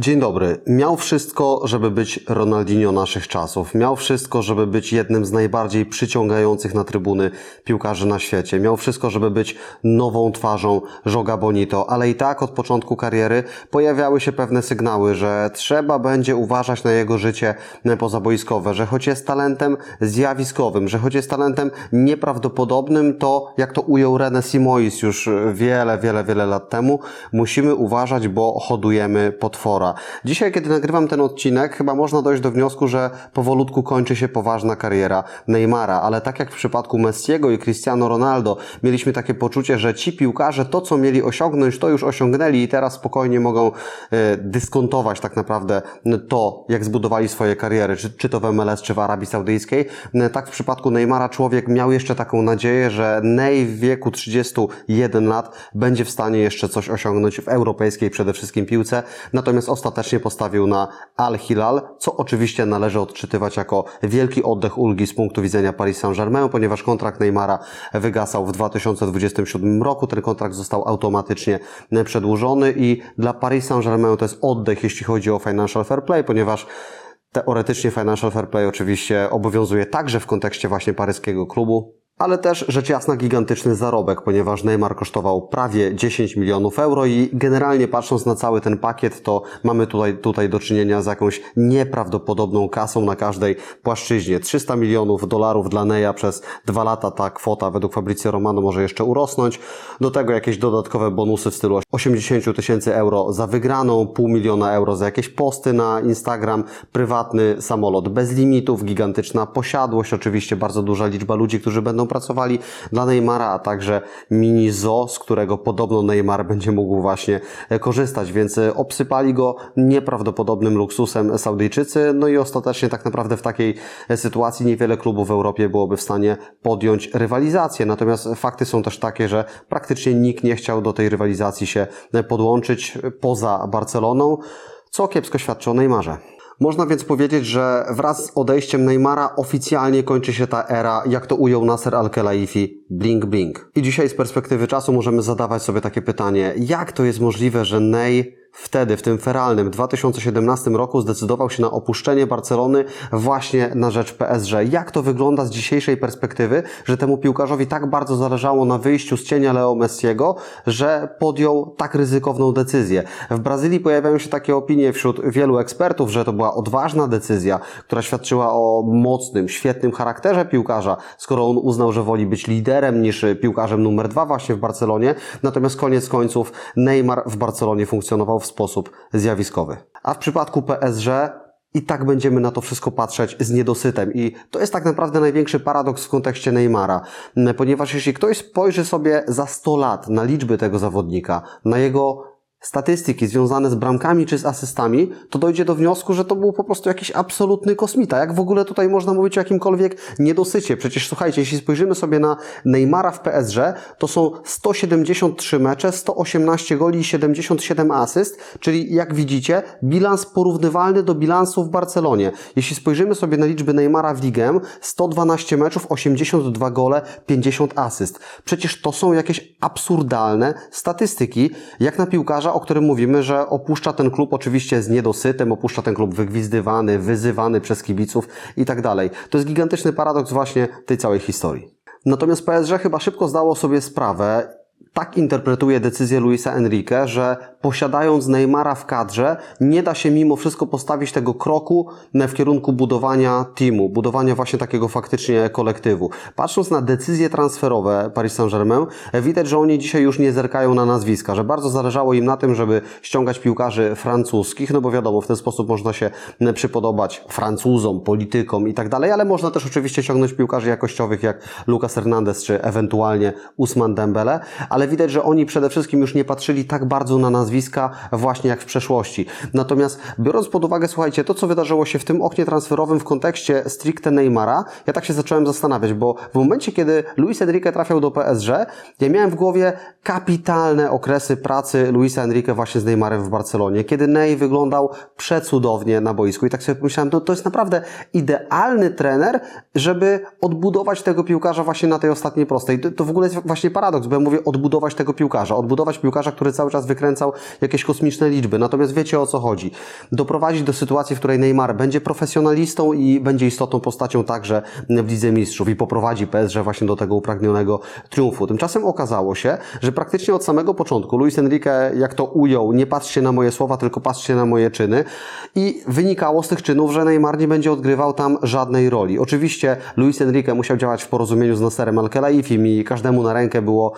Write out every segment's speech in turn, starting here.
Dzień dobry. Miał wszystko, żeby być Ronaldinho naszych czasów. Miał wszystko, żeby być jednym z najbardziej przyciągających na trybuny piłkarzy na świecie. Miał wszystko, żeby być nową twarzą Joga Bonito, ale i tak od początku kariery pojawiały się pewne sygnały, że trzeba będzie uważać na jego życie pozaboiskowe, że choć jest talentem zjawiskowym, że choć jest talentem nieprawdopodobnym, to jak to ujął René Simois już wiele, wiele, wiele lat temu, musimy uważać, bo hodujemy potwora. Dzisiaj, kiedy nagrywam ten odcinek, chyba można dojść do wniosku, że powolutku kończy się poważna kariera Neymara, ale tak jak w przypadku Messiego i Cristiano Ronaldo, mieliśmy takie poczucie, że ci piłkarze to, co mieli osiągnąć, to już osiągnęli i teraz spokojnie mogą e, dyskontować tak naprawdę to, jak zbudowali swoje kariery, czy, czy to w MLS, czy w Arabii Saudyjskiej. E, Tak w przypadku Neymara człowiek miał jeszcze taką nadzieję, że Ney w wieku 31 lat będzie w stanie jeszcze coś osiągnąć w europejskiej przede wszystkim piłce, natomiast ostatecznie postawił na Al Hilal, co oczywiście należy odczytywać jako wielki oddech ulgi z punktu widzenia Paris Saint-Germain, ponieważ kontrakt Neymara wygasał w 2027 roku. Ten kontrakt został automatycznie przedłużony i dla Paris Saint-Germain to jest oddech, jeśli chodzi o financial fair play, ponieważ teoretycznie financial fair play oczywiście obowiązuje także w kontekście właśnie paryskiego klubu, ale też rzecz jasna gigantyczny zarobek, ponieważ Neymar kosztował prawie 10 milionów euro i generalnie patrząc na cały ten pakiet, to mamy tutaj, tutaj do czynienia z jakąś nieprawdopodobną kasą na każdej płaszczyźnie. 300 milionów dolarów dla Neya przez dwa lata ta kwota według Fabrizio Romano może jeszcze urosnąć. Do tego jakieś dodatkowe bonusy w stylu 80 tysięcy euro za wygraną, pół miliona euro za jakieś posty na Instagram, prywatny samolot bez limitów, gigantyczna posiadłość, oczywiście bardzo duża liczba ludzi, którzy będą pracowali dla Neymara, a także mini zoo, z którego podobno Neymar będzie mógł właśnie e, korzystać, więc e, obsypali go nieprawdopodobnym luksusem Saudyjczycy, no i ostatecznie tak naprawdę w takiej e, sytuacji niewiele klubów w Europie byłoby w stanie podjąć rywalizację, natomiast fakty są też takie, że praktycznie nikt nie chciał do tej rywalizacji się podłączyć poza Barceloną, co kiepsko świadczy o Neymarze. Można więc powiedzieć, że wraz z odejściem Neymara oficjalnie kończy się ta era, jak to ujął Nasser Al-Khelaifi, blink blink. I dzisiaj z perspektywy czasu możemy zadawać sobie takie pytanie, jak to jest możliwe, że Ney wtedy, w tym feralnym 2017 roku zdecydował się na opuszczenie Barcelony właśnie na rzecz PSG. Jak to wygląda z dzisiejszej perspektywy, że temu piłkarzowi tak bardzo zależało na wyjściu z cienia Leo Messiego, że podjął tak ryzykowną decyzję. W Brazylii pojawiają się takie opinie wśród wielu ekspertów, że to była odważna decyzja, która świadczyła o mocnym, świetnym charakterze piłkarza, skoro on uznał, że woli być liderem niż piłkarzem numer dwa właśnie w Barcelonie. Natomiast koniec końców Neymar w Barcelonie funkcjonował w sposób zjawiskowy. A w przypadku PSG i tak będziemy na to wszystko patrzeć z niedosytem. I to jest tak naprawdę największy paradoks w kontekście Neymara, ponieważ jeśli ktoś spojrzy sobie za 100 lat na liczby tego zawodnika, na jego statystyki związane z bramkami czy z asystami, to dojdzie do wniosku, że to był po prostu jakiś absolutny kosmita. Jak w ogóle tutaj można mówić o jakimkolwiek niedosycie? Przecież słuchajcie, jeśli spojrzymy sobie na Neymara w PSG, to są 173 mecze, 118 goli i 77 asyst, czyli jak widzicie, bilans porównywalny do bilansu w Barcelonie. Jeśli spojrzymy sobie na liczby Neymara w ligę, 112 meczów, 82 gole, 50 asyst. Przecież to są jakieś absurdalne statystyki, jak na piłkarza, o którym mówimy, że opuszcza ten klub oczywiście z niedosytem, opuszcza ten klub wygwizdywany, wyzywany przez kibiców i tak dalej. To jest gigantyczny paradoks właśnie tej całej historii. Natomiast PSG chyba szybko zdało sobie sprawę, tak interpretuje decyzję Luisa Enrique, że posiadając Neymara w kadrze, nie da się mimo wszystko postawić tego kroku w kierunku budowania teamu, budowania właśnie takiego faktycznie kolektywu. Patrząc na decyzje transferowe Paris Saint-Germain, widać, że oni dzisiaj już nie zerkają na nazwiska, że bardzo zależało im na tym, żeby ściągać piłkarzy francuskich, no bo wiadomo, w ten sposób można się przypodobać Francuzom, politykom i tak dalej, ale można też oczywiście ściągnąć piłkarzy jakościowych jak Lucas Hernandez czy ewentualnie Usman Dembele, ale widać, że oni przede wszystkim już nie patrzyli tak bardzo na nazwiska właśnie jak w przeszłości. Natomiast biorąc pod uwagę, słuchajcie, to co wydarzyło się w tym oknie transferowym w kontekście stricte Neymara, ja tak się zacząłem zastanawiać, bo w momencie, kiedy Luis Enrique trafiał do PSG, ja miałem w głowie kapitalne okresy pracy Luisa Enrique właśnie z Neymarem w Barcelonie, kiedy Ney wyglądał przecudownie na boisku i tak sobie pomyślałem, no to jest naprawdę idealny trener, żeby odbudować tego piłkarza właśnie na tej ostatniej prostej. To w ogóle jest właśnie paradoks, bo ja mówię odbudować odbudować tego piłkarza, odbudować piłkarza, który cały czas wykręcał jakieś kosmiczne liczby. Natomiast wiecie o co chodzi. Doprowadzić do sytuacji, w której Neymar będzie profesjonalistą i będzie istotną postacią także w Lidze Mistrzów i poprowadzi PSG właśnie do tego upragnionego triumfu. Tymczasem okazało się, że praktycznie od samego początku Luis Enrique, jak to ujął, nie patrzcie na moje słowa, tylko patrzcie na moje czyny i wynikało z tych czynów, że Neymar nie będzie odgrywał tam żadnej roli. Oczywiście Luis Enrique musiał działać w porozumieniu z Nasserem Al-Khelaifim i każdemu na rękę było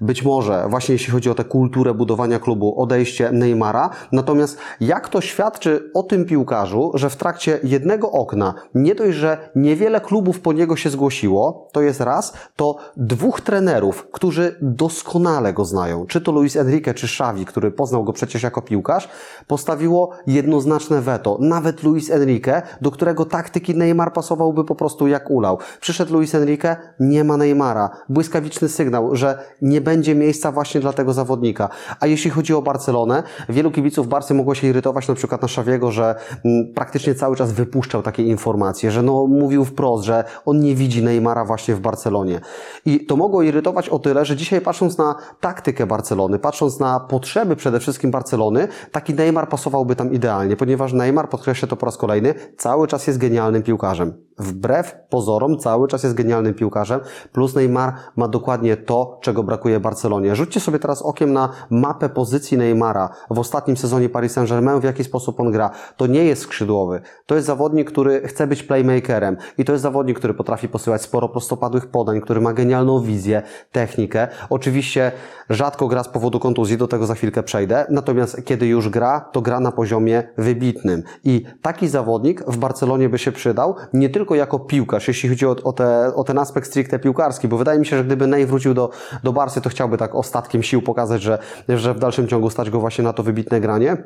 być może, właśnie jeśli chodzi o tę kulturę budowania klubu, odejście Neymara. Natomiast jak to świadczy o tym piłkarzu, że w trakcie jednego okna nie dość, że niewiele klubów po niego się zgłosiło, to jest raz, to dwóch trenerów, którzy doskonale go znają, czy to Luis Enrique, czy Xavi, który poznał go przecież jako piłkarz, postawiło jednoznaczne weto. Nawet Luis Enrique, do którego taktyki Neymar pasowałby po prostu jak ulał. Przyszedł Luis Enrique, nie ma Neymara. Błyskawiczny sygnał, że nie będzie miejsca właśnie dla tego zawodnika. A jeśli chodzi o Barcelonę, wielu kibiców Barcy mogło się irytować na przykład na Szawiego, że mm, praktycznie cały czas wypuszczał takie informacje, że no mówił wprost, że on nie widzi Neymara właśnie w Barcelonie. I to mogło irytować o tyle, że dzisiaj patrząc na taktykę Barcelony, patrząc na potrzeby przede wszystkim Barcelony, taki Neymar pasowałby tam idealnie, ponieważ Neymar, podkreślę to po raz kolejny, cały czas jest genialnym piłkarzem. Wbrew pozorom, cały czas jest genialnym piłkarzem, plus Neymar ma dokładnie to, czego brakuje Barcelonie. Rzućcie sobie teraz okiem na mapę pozycji Neymara w ostatnim sezonie Paris Saint-Germain, w jaki sposób on gra. To nie jest skrzydłowy. To jest zawodnik, który chce być playmakerem i to jest zawodnik, który potrafi posyłać sporo prostopadłych podań, który ma genialną wizję, technikę. Oczywiście rzadko gra z powodu kontuzji, do tego za chwilkę przejdę, natomiast kiedy już gra, to gra na poziomie wybitnym. I taki zawodnik w Barcelonie by się przydał, nie tylko jako piłkarz, jeśli chodzi o, te, o ten aspekt stricte piłkarski, bo wydaje mi się, że gdyby Ney wrócił do, do Barsy, to chciałby tak ostatkiem sił pokazać, że, że w dalszym ciągu stać go właśnie na to wybitne granie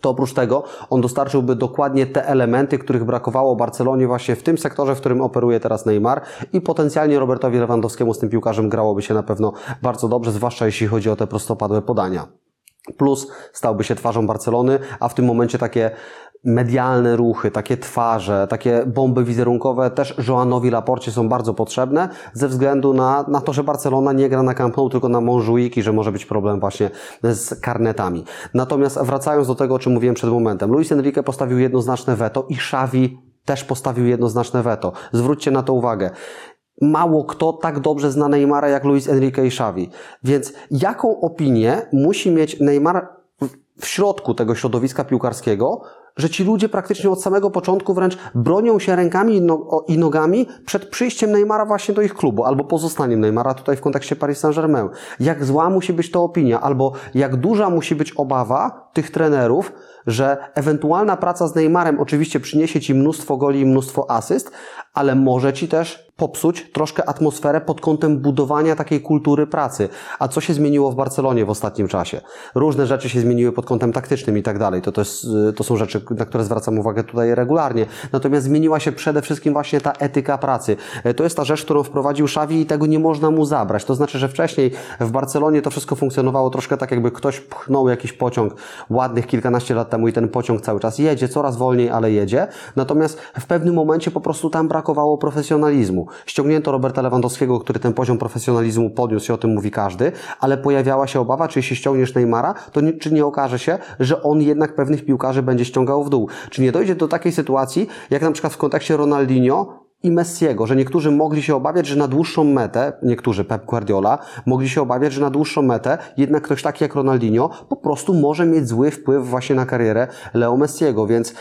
to oprócz tego on dostarczyłby dokładnie te elementy, których brakowało Barcelonie właśnie w tym sektorze, w którym operuje teraz Neymar i potencjalnie Robertowi Lewandowskiemu z tym piłkarzem grałoby się na pewno bardzo dobrze, zwłaszcza jeśli chodzi o te prostopadłe podania. Plus stałby się twarzą Barcelony, a w tym momencie takie medialne ruchy, takie twarze, takie bomby wizerunkowe też Joanowi Laporcie są bardzo potrzebne ze względu na, na to, że Barcelona nie gra na Camp Nou, tylko na Montjuic i że może być problem właśnie z karnetami. Natomiast wracając do tego, o czym mówiłem przed momentem, Luis Enrique postawił jednoznaczne weto i Xavi też postawił jednoznaczne weto. Zwróćcie na to uwagę mało kto tak dobrze zna Neymara jak Luis Enrique i Xavi. Więc jaką opinię musi mieć Neymar w środku tego środowiska piłkarskiego, że ci ludzie praktycznie od samego początku wręcz bronią się rękami i nogami przed przyjściem Neymara właśnie do ich klubu, albo pozostaniem Neymara tutaj w kontekście Paris Saint-Germain. Jak zła musi być to opinia, albo jak duża musi być obawa tych trenerów, że ewentualna praca z Neymarem oczywiście przyniesie Ci mnóstwo goli i mnóstwo asyst, ale może Ci też popsuć troszkę atmosferę pod kątem budowania takiej kultury pracy. A co się zmieniło w Barcelonie w ostatnim czasie? Różne rzeczy się zmieniły pod kątem taktycznym i tak dalej. To, to, jest, to są rzeczy, na które zwracam uwagę tutaj regularnie. Natomiast zmieniła się przede wszystkim właśnie ta etyka pracy. To jest ta rzecz, którą wprowadził Xavi i tego nie można mu zabrać. To znaczy, że wcześniej w Barcelonie to wszystko funkcjonowało troszkę tak, jakby ktoś pchnął jakiś pociąg ładnych kilkanaście lat temu i ten pociąg cały czas jedzie, coraz wolniej, ale jedzie. Natomiast w pewnym momencie po prostu tam brakowało profesjonalizmu. Ściągnięto Roberta Lewandowskiego, który ten poziom profesjonalizmu podniósł i o tym mówi każdy, ale pojawiała się obawa, czy jeśli ściągniesz Neymara, to nie, czy nie okaże się, że on jednak pewnych piłkarzy będzie ściągał w dół. Czy nie dojdzie do takiej sytuacji, jak na przykład w kontekście Ronaldinho, i Messiego, że niektórzy mogli się obawiać, że na dłuższą metę, niektórzy Pep Guardiola, mogli się obawiać, że na dłuższą metę jednak ktoś taki jak Ronaldinho po prostu może mieć zły wpływ właśnie na karierę Leo Messiego, więc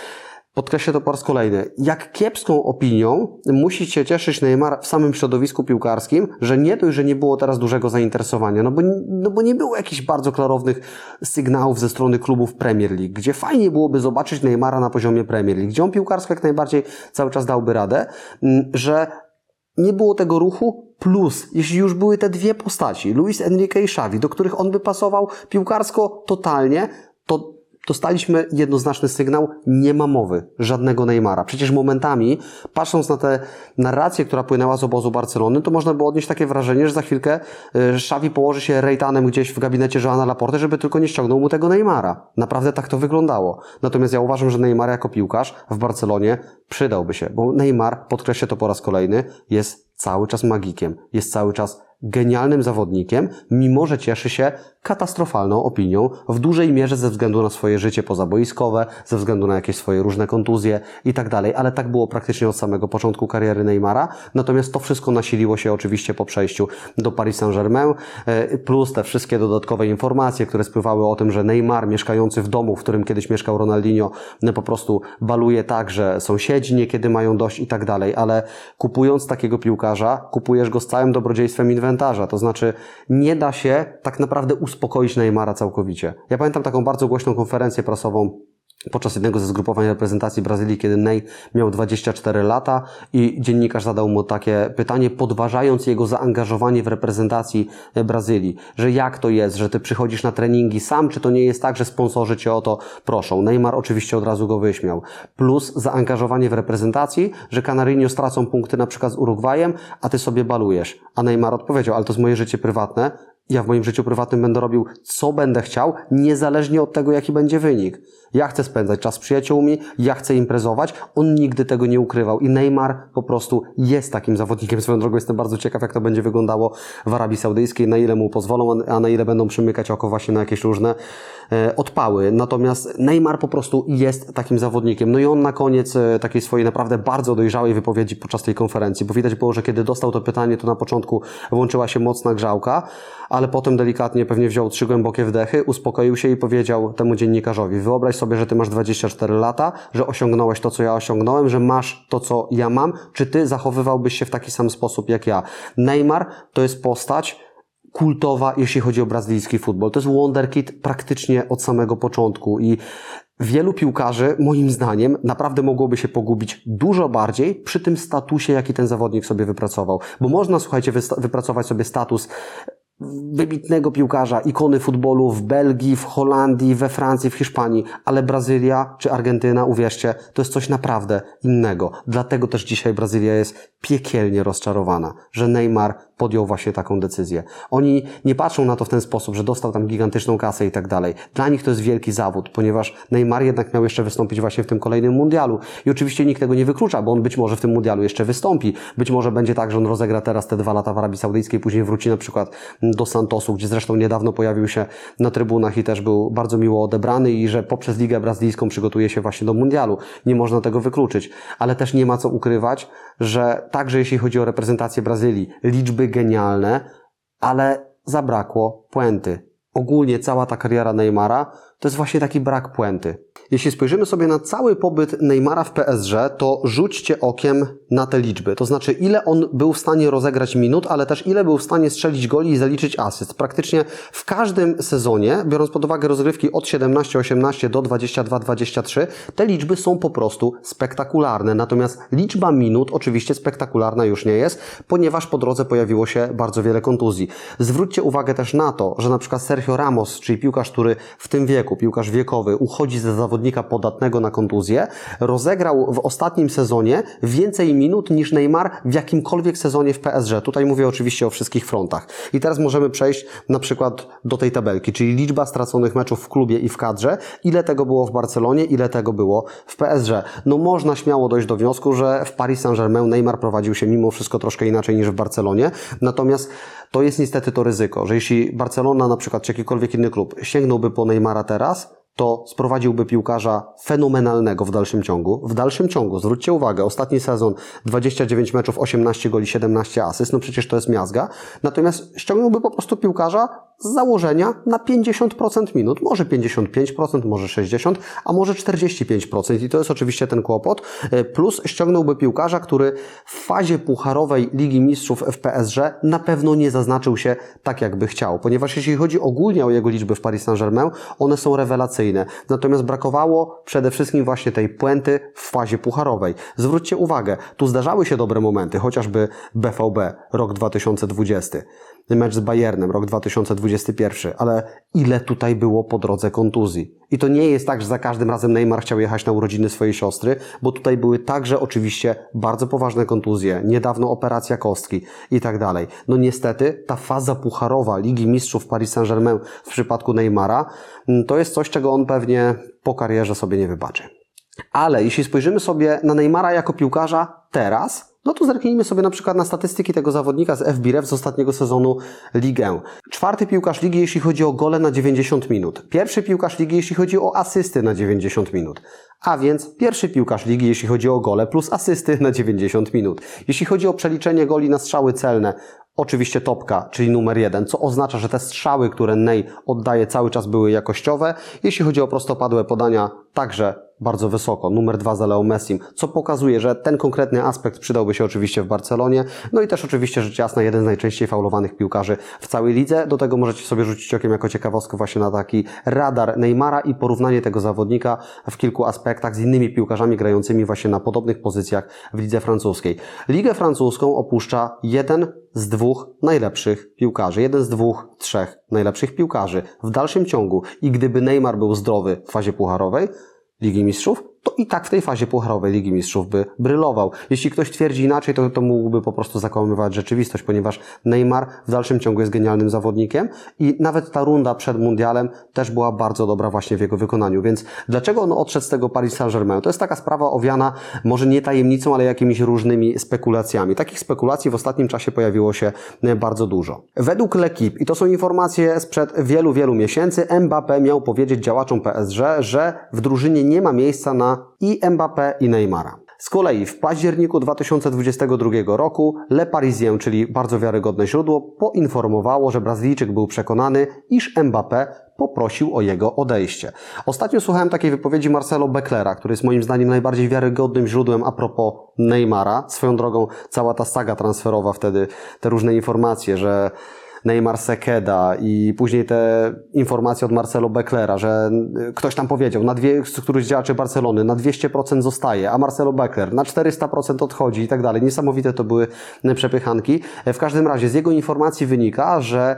Podkreślę to po raz kolejny. Jak kiepską opinią musi się cieszyć Neymar w samym środowisku piłkarskim, że nie dość, że nie było teraz dużego zainteresowania, no bo, no bo nie było jakichś bardzo klarownych sygnałów ze strony klubów Premier League, gdzie fajnie byłoby zobaczyć Neymara na poziomie Premier League, gdzie on piłkarsko jak najbardziej cały czas dałby radę, że nie było tego ruchu, plus, jeśli już były te dwie postaci, Luis Enrique i Xavi, do których on by pasował piłkarsko totalnie, to dostaliśmy jednoznaczny sygnał, nie ma mowy, żadnego Neymara. Przecież momentami, patrząc na tę narrację, która płynęła z obozu Barcelony, to można było odnieść takie wrażenie, że za chwilkę y, Xavi położy się rejtanem gdzieś w gabinecie Joana Laporte, żeby tylko nie ściągnął mu tego Neymara. Naprawdę tak to wyglądało. Natomiast ja uważam, że Neymar jako piłkarz w Barcelonie przydałby się, bo Neymar, podkreślę to po raz kolejny, jest cały czas magikiem, jest cały czas genialnym zawodnikiem, mimo że cieszy się katastrofalną opinią, w dużej mierze ze względu na swoje życie pozaboiskowe, ze względu na jakieś swoje różne kontuzje i tak dalej, ale tak było praktycznie od samego początku kariery Neymara, natomiast to wszystko nasiliło się oczywiście po przejściu do Paris Saint-Germain, e, plus te wszystkie dodatkowe informacje, które spływały o tym, że Neymar mieszkający w domu, w którym kiedyś mieszkał Ronaldinho, no po prostu baluje tak, że sąsiedzi niekiedy mają dość i tak dalej, ale kupując takiego piłkarza, kupujesz go z całym dobrodziejstwem inwentarza, to znaczy nie da się tak naprawdę uspokoić Neymara całkowicie. Ja pamiętam taką bardzo głośną konferencję prasową podczas jednego ze zgrupowań reprezentacji Brazylii, kiedy Ney miał 24 lata i dziennikarz zadał mu takie pytanie, podważając jego zaangażowanie w reprezentacji Brazylii, że jak to jest, że ty przychodzisz na treningi sam, czy to nie jest tak, że sponsorzy cię o to proszą. Neymar oczywiście od razu go wyśmiał. Plus zaangażowanie w reprezentacji, że Canarinho stracą punkty na przykład z Urugwajem, a ty sobie balujesz. A Neymar odpowiedział, ale to jest moje życie prywatne, ja w moim życiu prywatnym będę robił, co będę chciał, niezależnie od tego, jaki będzie wynik. Ja chcę spędzać czas z przyjaciółmi, ja chcę imprezować. On nigdy tego nie ukrywał. I Neymar po prostu jest takim zawodnikiem. Swoją drogą jestem bardzo ciekaw, jak to będzie wyglądało w Arabii Saudyjskiej, na ile mu pozwolą, a na ile będą przymykać oko właśnie na jakieś różne odpały. Natomiast Neymar po prostu jest takim zawodnikiem. No i on na koniec e, takiej swojej naprawdę bardzo dojrzałej wypowiedzi podczas tej konferencji, bo widać było, że kiedy dostał to pytanie, to na początku włączyła się mocna grzałka, ale potem delikatnie pewnie wziął trzy głębokie wdechy, uspokoił się i powiedział temu dziennikarzowi: Wyobraź sobie, że ty masz 24 lata, że osiągnąłeś to, co ja osiągnąłem, że masz to, co ja mam. Czy ty zachowywałbyś się w taki sam sposób jak ja? Neymar to jest postać, kultowa, jeśli chodzi o brazylijski futbol. To jest wonderkid praktycznie od samego początku i Wielu piłkarzy, moim zdaniem, naprawdę mogłoby się pogubić dużo bardziej przy tym statusie, jaki ten zawodnik sobie wypracował. Bo można, słuchajcie, wypracować sobie status wybitnego piłkarza, ikony futbolu w Belgii, w Holandii, we Francji, w Hiszpanii, ale Brazylia czy Argentyna, uwierzcie, to jest coś naprawdę innego. Dlatego też dzisiaj Brazylia jest piekielnie rozczarowana, że Neymar podjął właśnie taką decyzję. Oni nie patrzą na to w ten sposób, że dostał tam gigantyczną kasę i tak dalej. Dla nich to jest wielki zawód, ponieważ Neymar jednak miał jeszcze wystąpić właśnie w tym kolejnym mundialu. I oczywiście nikt tego nie wyklucza, bo on być może w tym mundialu jeszcze wystąpi. Być może będzie tak, że on rozegra teraz te dwa lata w Arabii Saudyjskiej, później wróci na przykład do Santosu, gdzie zresztą niedawno pojawił się na trybunach i też był bardzo miło odebrany i że poprzez Ligę Brazylijską przygotuje się właśnie do mundialu. Nie można tego wykluczyć. Ale też nie ma co ukrywać, że także jeśli chodzi o reprezentację Brazylii, liczby genialne, ale zabrakło puenty. Ogólnie cała ta kariera Neymara to jest właśnie taki brak puenty. Jeśli spojrzymy sobie na cały pobyt Neymara w PSG, to rzućcie okiem na te liczby. To znaczy, ile on był w stanie rozegrać minut, ale też ile był w stanie strzelić goli i zaliczyć asyst. Praktycznie w każdym sezonie, biorąc pod uwagę rozgrywki od 17-18 do 22-23, te liczby są po prostu spektakularne. Natomiast liczba minut oczywiście spektakularna już nie jest, ponieważ po drodze pojawiło się bardzo wiele kontuzji. Zwróćcie uwagę też na to, że na przykład Sergio Ramos, czyli piłkarz, który w tym wieku, piłkarz wiekowy, uchodzi ze zawodnika podatnego na kontuzję, rozegrał w ostatnim sezonie więcej minut niż Neymar w jakimkolwiek sezonie w PSG. Tutaj mówię oczywiście o wszystkich frontach. I teraz możemy przejść na przykład do tej tabelki, czyli liczba straconych meczów w klubie i w kadrze, ile tego było w Barcelonie, ile tego było w PSG. No można śmiało dojść do wniosku, że w Paris Saint-Germain Neymar prowadził się mimo wszystko troszkę inaczej niż w Barcelonie, natomiast to jest niestety to ryzyko, że jeśli Barcelona na przykład czy jakikolwiek inny klub sięgnąłby po Neymara teraz, to sprowadziłby piłkarza fenomenalnego w dalszym ciągu. W dalszym ciągu, zwróćcie uwagę, ostatni sezon 29 meczów, 18 goli, 17 asyst, no przecież to jest miazga. Natomiast ściągnąłby po prostu piłkarza z założenia na 50% minut, może 55%, może 60%, a może 45% i to jest oczywiście ten kłopot. E, plus ściągnąłby piłkarza, który w fazie pucharowej Ligi Mistrzów w PSG na pewno nie zaznaczył się tak, jakby chciał, ponieważ jeśli chodzi ogólnie o jego liczby w Paris Saint-Germain, one są rewelacyjne. Natomiast brakowało przede wszystkim właśnie tej puenty w fazie pucharowej. Zwróćcie uwagę, tu zdarzały się dobre momenty, chociażby BVB, rok 2020 mecz z Bayernem, rok 2021, ale ile tutaj było po drodze kontuzji. I to nie jest tak, że za każdym razem Neymar chciał jechać na urodziny swojej siostry, bo tutaj były także oczywiście bardzo poważne kontuzje, niedawno operacja kostki i tak dalej. No niestety ta faza pucharowa Ligi Mistrzów Paris Saint-Germain w przypadku Neymara mm, to jest coś, czego on pewnie po karierze sobie nie wybaczy. Ale jeśli spojrzymy sobie na Neymara jako piłkarza teraz, No to zerknijmy sobie na przykład na statystyki tego zawodnika z FBREF z ostatniego sezonu Ligę. Czwarty piłkarz ligi, jeśli chodzi o gole na 90 minut. Pierwszy piłkarz ligi, jeśli chodzi o asysty na 90 minut. A więc pierwszy piłkarz ligi, jeśli chodzi o gole plus asysty na 90 minut. Jeśli chodzi o przeliczenie goli na strzały celne, Oczywiście topka, czyli numer jeden, co oznacza, że te strzały, które Ney oddaje cały czas były jakościowe. Jeśli chodzi o prostopadłe podania, także bardzo wysoko, numer dwa za Leo Messim, co pokazuje, że ten konkretny aspekt przydałby się oczywiście w Barcelonie. No i też oczywiście rzecz jasna, jeden z najczęściej faulowanych piłkarzy w całej lidze. Do tego możecie sobie rzucić okiem jako ciekawostkę właśnie na taki radar Neymara i porównanie tego zawodnika w kilku aspektach z innymi piłkarzami grającymi właśnie na podobnych pozycjach w lidze francuskiej. Ligę francuską opuszcza jeden z dwóch najlepszych piłkarzy, jeden z dwóch, trzech najlepszych piłkarzy w dalszym ciągu. I gdyby Neymar był zdrowy w fazie pucharowej, Ligi Mistrzów, to i tak w tej fazie pucharowej Ligi Mistrzów by brylował. Jeśli ktoś twierdzi inaczej, to, to mógłby po prostu zakłamywać rzeczywistość, ponieważ Neymar w dalszym ciągu jest genialnym zawodnikiem i nawet ta runda przed Mundialem też była bardzo dobra właśnie w jego wykonaniu. Więc dlaczego on odszedł z tego Paris Saint-Germain? To jest taka sprawa owiana może nie tajemnicą, ale jakimiś różnymi spekulacjami. Takich spekulacji w ostatnim czasie pojawiło się e, bardzo dużo. Według L'Equipe, i to są informacje sprzed wielu, wielu miesięcy, Mbappé miał powiedzieć działaczom PSG, że w drużynie nie ma miejsca na i Mbappé i Neymara. Z kolei w październiku 2022 roku Le Parisien, czyli bardzo wiarygodne źródło, poinformowało, że Brazylijczyk był przekonany, iż Mbappé poprosił o jego odejście. Ostatnio słuchałem takiej wypowiedzi Marcelo Becklera, który jest moim zdaniem najbardziej wiarygodnym źródłem a propos Neymara. Swoją drogą cała ta saga transferowa wtedy, te różne informacje, że Neymar Sekeda i później te informacje od Marcelo Becklera, że ktoś tam powiedział, na dwie, któryś działaczy Barcelony, na 200% zostaje, a Marcelo Beckler na 400% odchodzi i tak dalej. Niesamowite to były przepychanki. W każdym razie z jego informacji wynika, że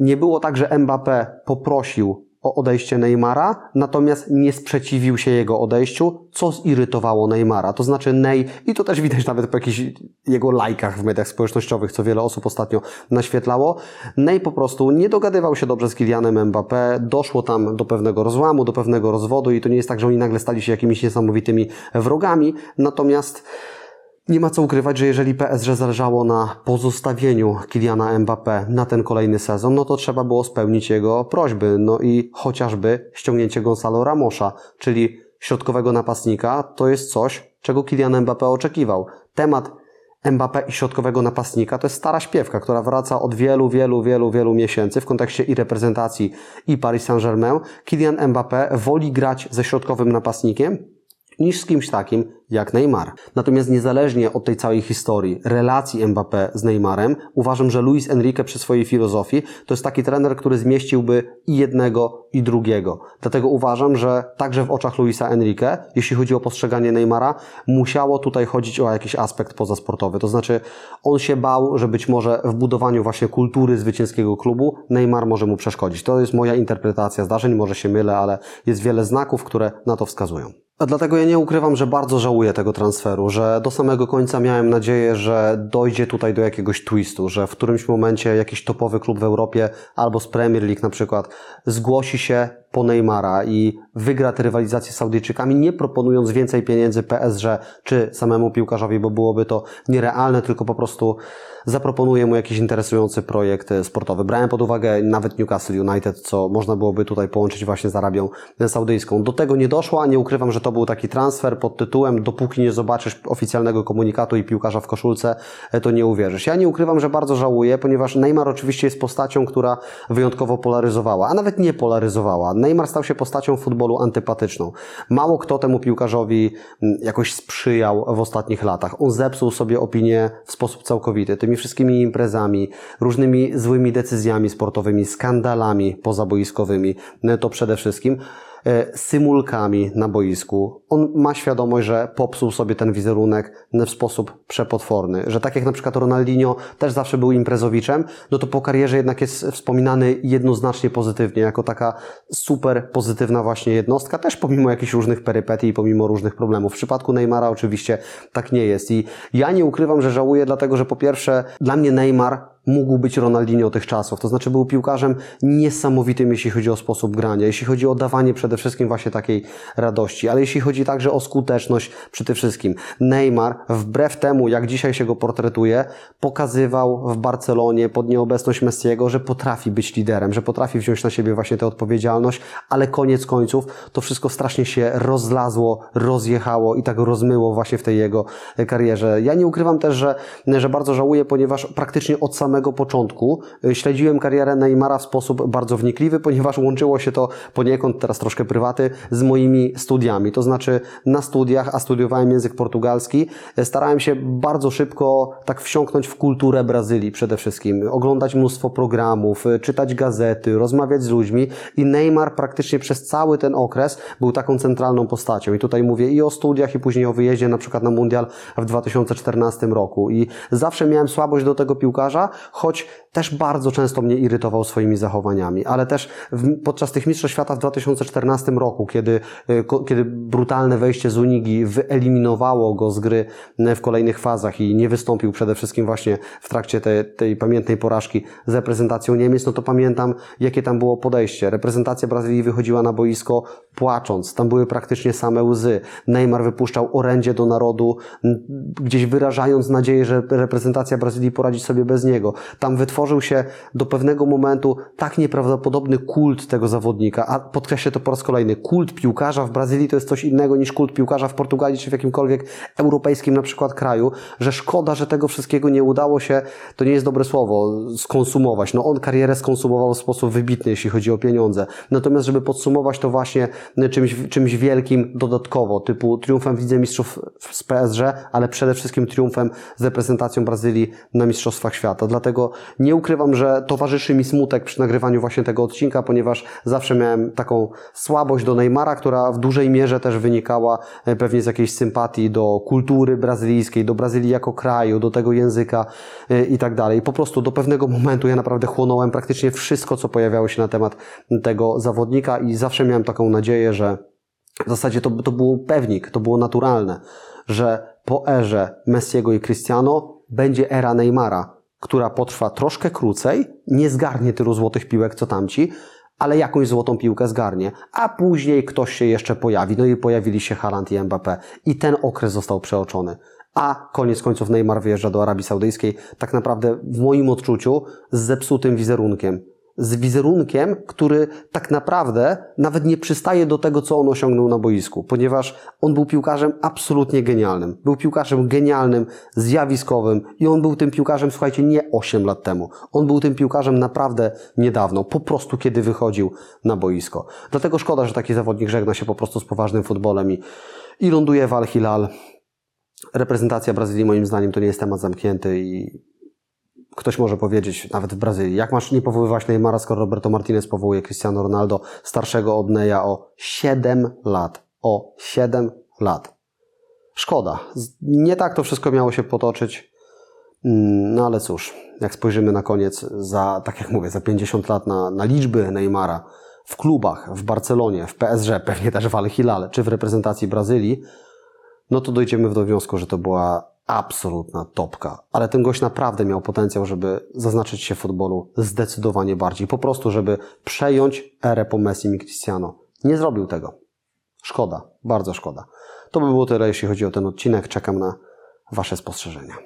nie było tak, że Mbappé poprosił o odejście Neymara, natomiast nie sprzeciwił się jego odejściu, co zirytowało Neymara. To znaczy Ney, i to też widać nawet po jakichś jego lajkach w mediach społecznościowych, co wiele osób ostatnio naświetlało, Ney po prostu nie dogadywał się dobrze z Kylianem Mbappé, doszło tam do pewnego rozłamu, do pewnego rozwodu i to nie jest tak, że oni nagle stali się jakimiś niesamowitymi wrogami, natomiast nie ma co ukrywać, że jeżeli PSG zależało na pozostawieniu Kiliana Mbappé na ten kolejny sezon, no to trzeba było spełnić jego prośby. No i chociażby ściągnięcie Gonzalo Ramosza, czyli środkowego napastnika, to jest coś, czego Kylian Mbappé oczekiwał. Temat Mbappé i środkowego napastnika to jest stara śpiewka, która wraca od wielu, wielu, wielu, wielu miesięcy w kontekście i reprezentacji i Paris Saint-Germain. Kylian Mbappé woli grać ze środkowym napastnikiem niż z kimś takim jak Neymar. Natomiast niezależnie od tej całej historii, relacji Mbappé z Neymarem, uważam, że Luis Enrique przy swojej filozofii to jest taki trener, który zmieściłby i jednego, i drugiego. Dlatego uważam, że także w oczach Luisa Enrique, jeśli chodzi o postrzeganie Neymara, musiało tutaj chodzić o jakiś aspekt pozasportowy. To znaczy, on się bał, że być może w budowaniu właśnie kultury zwycięskiego klubu Neymar może mu przeszkodzić. To jest moja interpretacja zdarzeń, może się mylę, ale jest wiele znaków, które na to wskazują. A dlatego ja nie ukrywam, że bardzo żałuję tego transferu, że do samego końca miałem nadzieję, że dojdzie tutaj do jakiegoś twistu, że w którymś momencie jakiś topowy klub w Europie albo z Premier League na przykład zgłosi się po Neymara i wygra tę rywalizację z Saudyjczykami, nie proponując więcej pieniędzy PSG czy samemu piłkarzowi, bo byłoby to nierealne, tylko po prostu zaproponuje mu jakiś interesujący projekt sportowy. Brałem pod uwagę nawet Newcastle United, co można byłoby tutaj połączyć właśnie z Arabią Saudyjską. Do tego nie doszło, a nie ukrywam, że to był taki transfer pod tytułem dopóki nie zobaczysz oficjalnego komunikatu i piłkarza w koszulce, to nie uwierzysz. Ja nie ukrywam, że bardzo żałuję, ponieważ Neymar oczywiście jest postacią, która wyjątkowo polaryzowała, a nawet nie polaryzowała. Neymar stał się postacią futbolu antypatyczną. Mało kto temu piłkarzowi mm, jakoś sprzyjał w ostatnich latach. On zepsuł sobie opinię w sposób całkowity. Tymi wszystkimi imprezami, różnymi złymi decyzjami sportowymi, skandalami pozaboiskowymi, to przede wszystkim. E, symulkami na boisku. On ma świadomość, że popsuł sobie ten wizerunek w sposób przepotworny. Że tak jak na przykład Ronaldinho też zawsze był imprezowiczem, no to po karierze jednak jest wspominany jednoznacznie pozytywnie, jako taka super pozytywna właśnie jednostka, też pomimo jakichś różnych perypetii i pomimo różnych problemów. W przypadku Neymara oczywiście tak nie jest i ja nie ukrywam, że żałuję, dlatego że po pierwsze dla mnie Neymar mógł być Ronaldinho tych czasów. To znaczy był piłkarzem niesamowitym, jeśli chodzi o sposób grania, jeśli chodzi o dawanie przede wszystkim właśnie takiej radości, ale jeśli chodzi także o skuteczność przede wszystkim. Neymar, wbrew temu, jak dzisiaj się go portretuje, pokazywał w Barcelonie pod nieobecność Messiego, że potrafi być liderem, że potrafi wziąć na siebie właśnie tę odpowiedzialność, ale koniec końców to wszystko strasznie się rozlazło, rozjechało i tak rozmyło właśnie w tej jego karierze. Ja nie ukrywam też, że, że bardzo żałuję, ponieważ praktycznie od samego początku y, śledziłem karierę Neymara w sposób bardzo wnikliwy, ponieważ łączyło się to poniekąd, teraz troszkę prywaty, z moimi studiami. To znaczy na studiach, a studiowałem język portugalski, y, starałem się bardzo szybko tak wsiąknąć w kulturę Brazylii przede wszystkim, oglądać mnóstwo programów, y, czytać gazety, rozmawiać z ludźmi i Neymar praktycznie przez cały ten okres był taką centralną postacią. I tutaj mówię i o studiach, i później o wyjeździe na przykład na Mundial w 2014 roku. I zawsze miałem słabość do tego piłkarza, choć też bardzo często mnie irytował swoimi zachowaniami, ale też w, podczas tych Mistrzostw Świata w 2014 roku, kiedy, y, kiedy brutalne wejście z Unigi wyeliminowało go z gry y, w kolejnych fazach i nie wystąpił przede wszystkim właśnie w trakcie tej, tej pamiętnej porażki z reprezentacją Niemiec, no to pamiętam, jakie tam było podejście. Reprezentacja Brazylii wychodziła na boisko płacząc, tam były praktycznie same łzy. Neymar wypuszczał orędzie do narodu, gdzieś wyrażając nadzieję, że reprezentacja Brazylii poradzi sobie bez niego. Tam wytworzył się do pewnego momentu tak nieprawdopodobny kult tego zawodnika, a podkreślę to po raz kolejny, kult piłkarza w Brazylii to jest coś innego niż kult piłkarza w Portugalii czy w jakimkolwiek europejskim na przykład kraju, że szkoda, że tego wszystkiego nie udało się, to nie jest dobre słowo, skonsumować. No on karierę skonsumował w sposób wybitny, jeśli chodzi o pieniądze. Natomiast, żeby podsumować to właśnie czymś, czymś wielkim dodatkowo, typu triumfem w Mistrzów z PSG, ale przede wszystkim triumfem z reprezentacją Brazylii na Mistrzostwach Świata. Dlatego nie ukrywam, że towarzyszy mi smutek przy nagrywaniu właśnie tego odcinka, ponieważ zawsze miałem taką słabość do Neymara, która w dużej mierze też wynikała e, pewnie z jakiejś sympatii do kultury brazylijskiej, do Brazylii jako kraju, do tego języka e, i tak dalej. Po prostu do pewnego momentu ja naprawdę chłonąłem praktycznie wszystko, co pojawiało się na temat tego zawodnika i zawsze miałem taką nadzieję, że w zasadzie to, to był pewnik, to było naturalne, że po erze Messiego i Cristiano będzie era Neymara, która potrwa troszkę krócej, nie zgarnie tylu złotych piłek co tamci, ale jakąś złotą piłkę zgarnie, a później ktoś się jeszcze pojawi. No i pojawili się Haaland i Mbappé i ten okres został przeoczony. A koniec końców Neymar wyjeżdża do Arabii Saudyjskiej, tak naprawdę w moim odczuciu z zepsutym wizerunkiem z wizerunkiem, który tak naprawdę nawet nie przystaje do tego, co on osiągnął na boisku, ponieważ on był piłkarzem absolutnie genialnym. Był piłkarzem genialnym, zjawiskowym i on był tym piłkarzem, słuchajcie, nie 8 lat temu. On był tym piłkarzem naprawdę niedawno, po prostu kiedy wychodził na boisko. Dlatego szkoda, że taki zawodnik żegna się po prostu z poważnym futbolem i, i ląduje w Al-Hilal. Reprezentacja Brazylii moim zdaniem to nie jest temat zamknięty i Ktoś może powiedzieć, nawet w Brazylii, jak masz nie powoływać Neymara, skoro Roberto Martinez powołuje Cristiano Ronaldo, starszego od Neya o 7 lat. O 7 lat. Szkoda. Nie tak to wszystko miało się potoczyć. Mm, No ale cóż, jak spojrzymy na koniec, za, tak jak mówię, za 50 lat na, na liczby Neymara w klubach, w Barcelonie, w PSG, pewnie też w Al-Hilal, czy w reprezentacji Brazylii, no to dojdziemy do wniosku, że to była absolutna topka. Ale ten gość naprawdę miał potencjał, żeby zaznaczyć się w futbolu zdecydowanie bardziej. Po prostu, żeby przejąć erę po Messi i Cristiano. Nie zrobił tego. Szkoda, bardzo szkoda. To by było tyle, jeśli chodzi o ten odcinek. Czekam na Wasze spostrzeżenia.